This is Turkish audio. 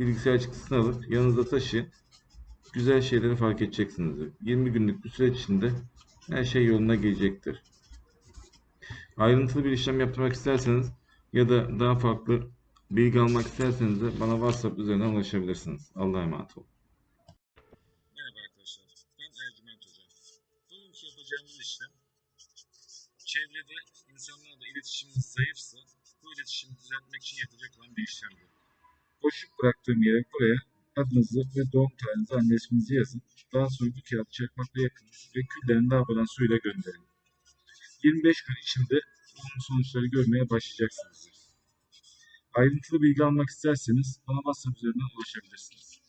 bilgisayar çıktısını alıp yanınızda taşıyın. Güzel şeyleri fark edeceksiniz. 20 günlük bir süreç içinde her şey yoluna gelecektir. Ayrıntılı bir işlem yaptırmak isterseniz ya da daha farklı bilgi almak isterseniz de bana WhatsApp üzerinden ulaşabilirsiniz. Allah'a emanet olun. Merhaba arkadaşlar, ben Ercüment Hoca. Bugünkü yapacağımız işlem, çevrede insanlarla iletişimimiz zayıfsa, bu iletişimi düzeltmek için yapılacak olan bir işlemdir. Boşluk bıraktığım yere buraya adınızı ve doğum tarihinizi, anne yazın. Daha sonra bu kağıdı çakmakla yakın ve küllerini lavabodan suyla gönderin. 25 gün içinde olumlu sonuçları görmeye başlayacaksınız. Ayrıntılı bilgi almak isterseniz bana WhatsApp üzerinden ulaşabilirsiniz.